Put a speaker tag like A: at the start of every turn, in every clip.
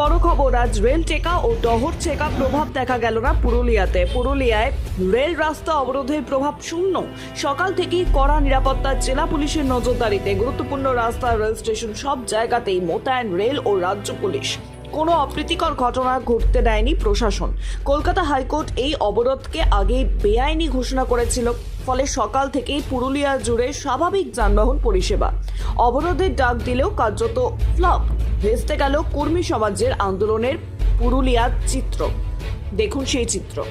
A: বড় খবর, আজ রেল টেকা ও টহর চেকা প্রভাব দেখা গেল না পুরুলিয়াতে। পুরুলিয়ায় রেল রাস্তা অবরোধের প্রভাব শূন্য। সকাল থেকেই কড়া নিরাপত্তা জেলা পুলিশের নজরদারিতে গুরুত্বপূর্ণ রাস্তা, রেল স্টেশন সব জায়গাতেই মোতায়েন রেল ও রাজ্য পুলিশ। কোনো অপ্রীতিকর ঘটনা ঘটতে দেয়নি প্রশাসন। কলকাতা হাইকোর্ট এই অবরোধকে আগেই বেআইনি ঘোষণা করেছিল, ফলে সকাল থেকেই পুরুলিয়া জুড়ে স্বাভাবিক যানবাহন পরিষেবা। অবরোধের ডাক দিলেও কার্যত ফ্লপ। ভেস্তে গেল কর্মী সমাজের আন্দোলনের পুরুলিয়ার চিত্র। দেখুন সেই চিত্র।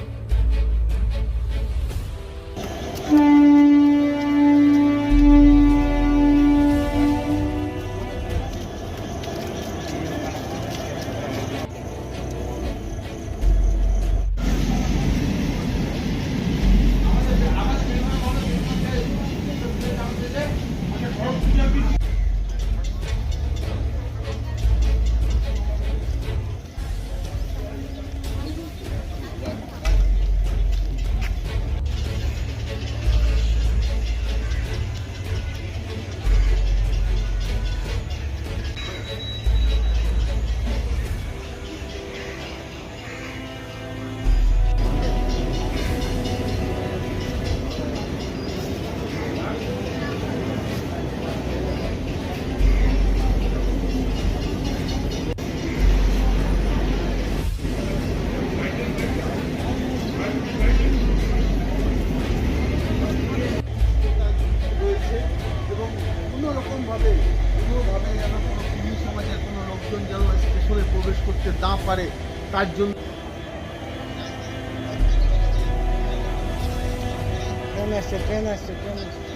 B: স্টেশনে প্রবেশ করতে না পারে তার জন্য
C: ট্রেন আসছে ট্রেন আসছে ট্রেন আসছে।